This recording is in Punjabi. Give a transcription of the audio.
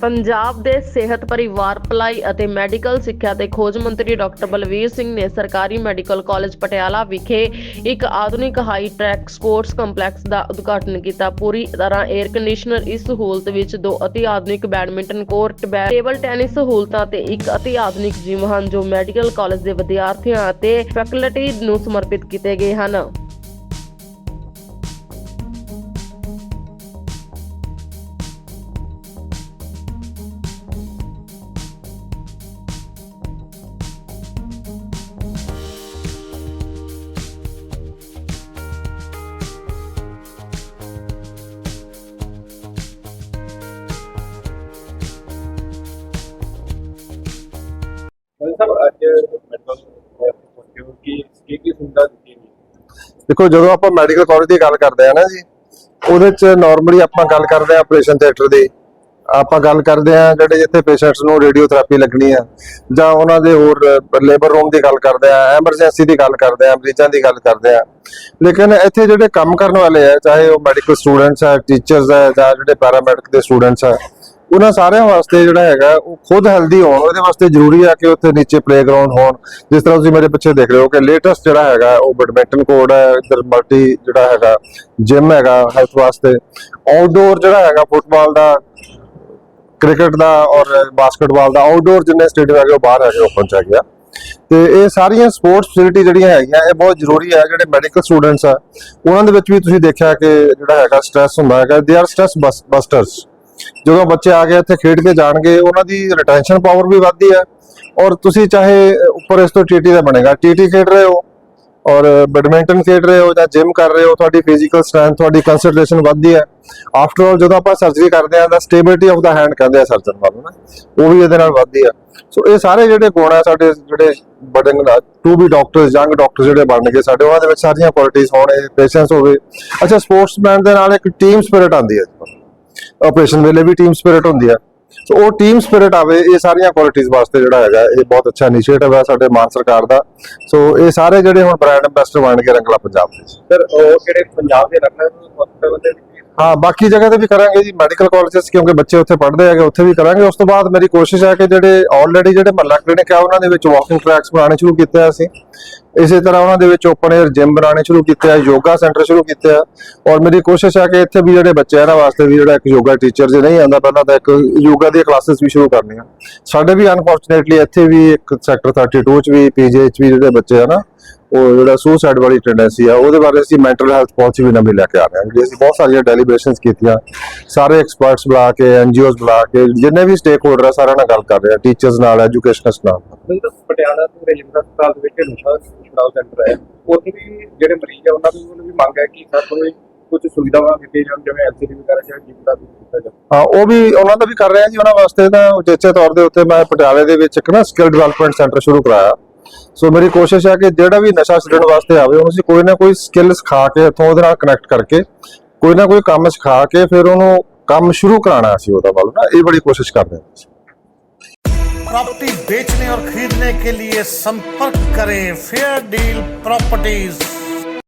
ਪੰਜਾਬ ਦੇ ਸਿਹਤ ਪਰਿਵਾਰ, ਭਲਾਈ ਅਤੇ ਮੈਡੀਕਲ ਸਿੱਖਿਆ ਤੇ ਖੋਜ ਮੰਤਰੀ ਡਾਕਟਰ ਬਲਵੀਰ ਸਿੰਘ ਨੇ ਸਰਕਾਰੀ ਮੈਡੀਕਲ ਕਾਲਜ ਪਟਿਆਲਾ ਵਿਖੇ ਇੱਕ ਆਧੁਨਿਕ ਹਾਈ ਟੈਕ ਸਪੋਰਟਸ ਕੰਪਲੈਕਸ ਦਾ ਉਦਘਾਟਨ ਕੀਤਾ। ਪੂਰੀ ਤਰ੍ਹਾਂ 에ਅਰ ਕੰਡੀਸ਼ਨਰ ਇਸ ਸਹੂਲਤ ਵਿੱਚ ਦੋ ਅਤੀ ਆਧੁਨਿਕ ਬੈਡਮਿੰਟਨ ਕੋਰਟ ਬੈ- ਟੇਬਲ ਟੈਨਿਸ ਸਹੂਲਤਾਂ ਤੇ ਇੱਕ ਅਤੀ ਆਧੁਨਿਕ ਜਿਮ ਹਨ ਜੋ ਮੈਡੀਕਲ ਕਾਲਜ ਦੇ ਵਿਦਿਆਰਥੀਆਂ ਅਤੇ ਫੈਕਲਟੀ ਨੂੰ ਸਮਰਪਿਤ ਕੀਤੇ ਗਏ ਹਨ। ਸਾਹਿਬ, ਅੱਜ ਮੈਡੀਕਲ ਕਿ ਕੀ ਕੀ ਸੁਵਿਧਾ ਦਿੱਤੀ ਦੇਖੋ, ਜਦੋਂ ਆਪਾਂ ਮੈਡੀਕਲ ਕਾਲਜ ਦੀ ਗੱਲ ਕਰਦੇ ਆ ਨਾ ਜੀ, ਉਹਦੇ ਚ ਨਾਰਮਲੀ ਆਪਾਂ ਗੱਲ ਕਰਦੇ ਆ ਆਪਰੇਸ਼ਨ ਥੀਏਟਰ ਦੀ। ਆਪਾਂ ਗੱਲ ਕਰਦੇ ਆ ਜਿਹੜੇ ਜਿੱਥੇ ਪੇਸ਼ੈਂਟਸ ਨੂੰ ਰੇਡੀਓਥੈਰੇਪੀ ਲੱਗਣੀ ਆ, ਜਾਂ ਉਹਨਾਂ ਦੇ ਹੋਰ ਲੇਬਰ ਰੂਮ ਦੀ ਗੱਲ ਕਰਦੇ ਆ ਐਮਰਜੈਂਸੀ ਦੀ ਗੱਲ ਕਰਦੇ ਆ, ਮਰੀਜ਼ਾਂ ਦੀ ਗੱਲ ਕਰਦੇ ਆ। ਲੇਕਿਨ ਇੱਥੇ ਜਿਹੜੇ ਕੰਮ ਕਰਨ ਵਾਲੇ ਆ, ਚਾਹੇ ਉਹ ਮੈਡੀਕਲ ਸਟੂਡੈਂਟਸ ਆ ਟੀਚਰਸ ਆ, ਜਾਂ ਜਿਹੜੇ ਪੈਰਾਮੈਡਿਕ ਦੇ ਸਟੂਡੈਂਟਸ ਆ ਉਹਨਾਂ ਸਾਰਿਆਂ ਵਾਸਤੇ ਜਿਹੜਾ ਹੈਗਾ, ਉਹ ਖੁਦ ਹੈਲਦੀ ਹੋਣ, ਉਹਦੇ ਵਾਸਤੇ ਜ਼ਰੂਰੀ ਆ ਕਿ ਉੱਥੇ ਨੀਚੇ ਪਲੇਗਰਾਉਂਡ ਹੋਣ। ਜਿਸ ਤਰ੍ਹਾਂ ਤੁਸੀਂ ਮੇਰੇ ਪਿੱਛੇ ਦੇਖ ਰਹੇ ਹੋ ਕਿ ਲੇਟੈਸਟ ਜਿਹੜਾ ਹੈਗਾ, ਉਹ ਬੈਡਮਿੰਟਨ ਕੋਰਟ ਹੈ, ਇੱਧਰ ਮਲਟੀ ਜਿਹੜਾ ਹੈਗਾ ਜਿਮ ਹੈਗਾ ਹੈਲਥ ਵਾਸਤੇ। ਆਊਟਡੋਰ ਜਿਹੜਾ ਹੈਗਾ ਫੁੱਟਬਾਲ ਦਾ ਕ੍ਰਿਕਟ ਦਾ ਔਰ ਬਾਸਕਟਬਾਲ ਦਾ ਆਊਟਡੋਰ ਜਿੰਨੇ ਸਟੇਡੀਅਮ ਹੈਗੇ, ਉਹ ਬਾਹਰ ਹੈਗੇ ਓਪਨ ਚ ਹੈਗੇ ਆ। ਤੇ ਇਹ ਸਾਰੀਆਂ ਸਪੋਰਟਸ ਫੈਸਿਲਿਟੀ ਜਿਹੜੀਆਂ ਹੈਗੀਆਂ, ਇਹ ਬਹੁਤ ਜ਼ਰੂਰੀ ਹੈ ਜਿਹੜੇ ਮੈਡੀਕਲ ਸਟੂਡੈਂਟਸ ਆ, ਉਹਨਾਂ ਦੇ ਵਿੱਚ ਵੀ ਤੁਸੀਂ ਦੇਖਿਆ ਕਿ ਜਿਹੜਾ ਹੈਗਾ ਸਟ੍ਰੈਸ ਹੁੰਦਾ ਹੈਗਾ ਦੇ ਆਰ ਸਟ੍ਰੈਸ ਬਸਟਰਸ ਜਦੋਂ ਬੱਚੇ ਆ ਕੇ ਇੱਥੇ ਖੇਡ ਕੇ ਜਾਣਗੇ, ਉਹਨਾਂ ਦੀ ਰਿਟੈਂਸ਼ਨ ਪਾਵਰ ਵੀ ਵੱਧਦੀ ਹੈ। ਔਰ ਤੁਸੀਂ ਚਾਹੇ ਉੱਪਰ ਇਸ ਤੋਂ ਟੀਟੀ ਦਾ ਬਣੇਗਾ ਟੀਟੀ ਖੇਡ ਰਹੇ ਹੋ, ਔਰ ਬੈਡਮਿੰਟਨ ਖੇਡ ਰਹੇ ਹੋ, ਜਾਂ ਜਿਮ ਕਰ ਰਹੇ ਹੋ, ਤੁਹਾਡੀ ਫਿਜ਼ੀਕਲ ਸਟਰੈਂਥ ਤੁਹਾਡੀ ਕੰਸੈਂਟਰੇਸ਼ਨ ਵੱਧਦੀ ਹੈ। ਆਫਟਰ ਆਲ ਜਦੋਂ ਆਪਾਂ ਸਰਜਰੀ ਕਰਦੇ ਆ ਤਾਂ ਸਟੇਬਿਲਿਟੀ ਆਫ ਦਾ ਹੈਂਡ ਕਹਿੰਦੇ ਆ ਸਰਜਨ ਵੱਲੋਂ ਨਾ ਉਹ ਵੀ ਇਹਦੇ ਨਾਲ ਵੱਧਦੀ ਆ ਸੋ ਇਹ ਸਾਰੇ ਜਿਹੜੇ ਗੁਣ ਆ, ਸਾਡੇ ਜਿਹੜੇ ਬੜੇ to be doctors young doctor ਜਿਹੜੇ ਬਣਨਗੇ, ਸਾਡੇ ਉਹਨਾਂ ਦੇ ਵਿੱਚ ਸਾਰੀਆਂ ਕੁਆਲਿਟੀਆਂ ਹੋਣ ਪੇਸ਼ੈਂਸ ਹੋਵੇ। ਅੱਛਾ ਸਪੋਰਟਸਮੈਨ ਦੇ ਨਾਲ ਇੱਕ ਟੀਮ ਸਪਿਰਿਟ ਆਉਂਦੀ ਹੈ ਆਪਰੇਸ਼ਨ ਵੇਲੇ ਵੀ ਟੀਮ ਸਪਿਰਿਟ ਹੁੰਦੀ ਹੈ ਸੋ ਉਹ ਟੀਮ ਸਪਿਰਿਟ ਆਵੇ, ਇਹ ਸਾਰੀਆਂ ਕੁਆਲਿਟੀਆਂ ਵਾਸਤੇ ਜਿਹੜਾ ਹੈਗਾ, ਇਹ ਬਹੁਤ ਅੱਛਾ ਇਨੀਸ਼ੀਏਟਿਵ ਹੈ ਸਾਡੇ ਮਾਨ ਸਰਕਾਰ ਦਾ। ਸੋ ਇਹ ਸਾਰੇ ਜਿਹੜੇ ਹੁਣ ਬ੍ਰਾਂਡ ਐਂਬੈਸਡਰ ਬਣ ਕੇ ਰੰਗਲਾ ਪੰਜਾਬ ਦੇ ਸਰ ਉਹ ਜਿਹੜੇ ਪੰਜਾਬ ਦੇ ਰੱਖਣ ਹਸਪਤਾਲ ਦੇ ਹਾਂ, ਬਾਕੀ ਜਗ੍ਹਾ ਤੇ ਵੀ ਕਰਾਂਗੇ ਜੀ ਮੈਡੀਕਲ ਕਾਲਜਸ ਕਿਉਂਕਿ ਬੱਚੇ ਉੱਥੇ ਪੜ੍ਹਦੇ ਹੈਗੇ, ਉੱਥੇ ਵੀ ਕਰਾਂਗੇ। ਉਸ ਤੋਂ ਬਾਅਦ ਮੇਰੀ ਕੋਸ਼ਿਸ਼ ਹੈ ਕਿ ਜਿਹੜੇ ਆਲਰੇਡੀ ਜਿਹੜੇ ਮਹੱਲਾ ਕਲੀਨਿਕ ਆ, ਉਹਨਾਂ ਦੇ ਵਿੱਚ ਵਾਕਿੰਗ ਟਰੈਕਸ ਬਣਾਉਣੇ ਸ਼ੁਰੂ ਕੀਤੇ ਆ ਅਸੀਂ। ਇਸੇ ਤਰ੍ਹਾਂ ਉਹਨਾਂ ਦੇ ਵਿੱਚ ਓਪਨ 에ਅਰ ਜਿਮ ਬਣਾਉਣੇ ਸ਼ੁਰੂ ਕੀਤੇ ਆ, ਯੋਗਾ ਸੈਂਟਰ ਸ਼ੁਰੂ ਕੀਤੇ ਆ। ਔਰ ਮੇਰੀ ਕੋਸ਼ਿਸ਼ ਹੈ ਕਿ ਇੱਥੇ ਵੀ ਜਿਹੜੇ ਬੱਚੇ ਆ, ਇਹਨਾਂ ਵਾਸਤੇ ਵੀ ਜਿਹੜਾ ਇੱਕ ਯੋਗਾ ਟੀਚਰ ਜੇ ਨਹੀਂ ਆਉਂਦਾ, ਪਹਿਲਾਂ ਤਾਂ ਇੱਕ ਯੋਗਾ ਦੀਆਂ ਕਲਾਸਿਸ ਵੀ ਸ਼ੁਰੂ ਕਰਨੀਆਂ। ਸਾਡੇ ਵੀ ਅਨਫੋਰਚੂਨੇਟਲੀ ਇੱਥੇ ਵੀ ਇੱਕ ਸੈਕਟਰ 32 ਚ ਵੀ ਪੀਜੇ ਚ ਵੀ ਜਿਹੜੇ ਬੱਚੇ ਆ ਨਾ ਉਹ ਜਿਹੜਾ ਸੁਸਾਈਡ ਵਾਲੀ ਟੈਂਡੈਂਸੀ ਆ ਉਹਦੇ ਬਾਰੇ ਅਸੀਂ ਮੈਂਟਲ ਹੈਲਥ ਪਾਲਿਸੀ ਵੀ ਨਵੀਂ ਲੈ ਕੇ ਆ ਰਹੇ ਹਾਂ। ਜਿਹੜੀ ਅਸੀਂ ਬਹੁਤ ਸਾਰੀਆਂ ਡੈਲੀਬ੍ਰੇਸ਼ਨਸ ਕੀਤੀਆਂ ਸਾਰੇ ਐਕਸਪਰਟਸ ਬੁਲਾ ਕੇ ਐਨਜੀਓਜ਼ ਬੁਲਾ ਕੇ ਜਿੰਨੇ ਵੀ ਸਟੇਕ ਹੋਲਡਰ ਆ ਸਾਰਿਆਂ ਨਾਲ ਗੱਲ ਕਰ ਰਹੇ ਆ ਟੀਚਰਸ ਨਾਲ ਐਜੂਕੇਸ਼ਨਸ ਨਾਲ। ਪਟਿਆਲਾ ਤੋਂ ਰਜਿੰਦਰ ਹਸਪਤਾਲ ਦੇ ਵਿੱਚ ਨਸ਼ਾ ਸੈਂਟਰ ਹੈ। ਉੱਥੇ ਵੀ ਜਿਹੜੇ ਮਰੀਜ਼ ਆ ਉਹਨਾਂ ਉਹਨਾਂ ਵੀ ਮੰਗ ਹੈ ਕਿ ਵੀ ਕੁਝ ਸੁਵਿਧਾਵਾਂ ਦਿੱਤੀਆਂ ਜਾਣ ਜਿਵੇਂ ਐਲਸੀਡੀ ਵਗੈਰਾ ਜਾਂ ਜਿਮ ਦਾ ਵੀ ਦਿੱਤਾ ਜਾਵੇ। ਹਾਂ ਉਹ ਵੀ ਉਹਨਾਂ ਦਾ ਵੀ ਕਰ ਰਹੇ ਆ ਜੀ ਉਹਨਾਂ ਵਾਸਤੇ ਤਾਂ ਉਚੇਚੇ ਤੌਰ ਦੇ ਉੱਤੇ ਮੈਂ ਪਟਿਆਲੇ ਦੇ ਵਿੱਚ ਇੱਕ ਨਾ ਸਕਿੱਲ ਡਿਵੈਲਪਮੈਂਟ ਸੈਂਟਰ ਸ਼ੁਰੂ ਕਰਾਇਆ। ਸੋ ਮੇਰੀ ਕੋਸ਼ਿਸ਼ ਹੈ ਕਿ ਜਿਹੜਾ ਵੀ ਨਸ਼ਾ ਛੱਡਣ ਵਾਸਤੇ ਆਵੇ ਉਹਨੂੰ ਅਸੀਂ ਕੋਈ ਨਾ ਕੋਈ ਸਕਿੱਲ ਸਿਖਾ ਕੇ ਇੱਥੋਂ ਉਹਦੇ ਨਾਲ ਕਨੈਕਟ ਕਰਕੇ ਕੋਈ ਨਾ ਕੋਈ ਕੰਮ ਸਿਖਾ ਕੇ ਫਿਰ ਉਹਨੂੰ ਕੰਮ ਸ਼ੁਰੂ ਕਰਾਉਣਾ ਅਸੀਂ ਉਹਦਾ ਵੱਲ ਨਾ ਇਹ ਬੜੀ ਕੋਸ਼ਿਸ਼ ਕਰਦੇ ਹਾਂ ਅਸੀਂ प्रॉपर्टी बेचने और खरीदने के लिए संपर्क करें फेयर डील प्रॉपर्टीज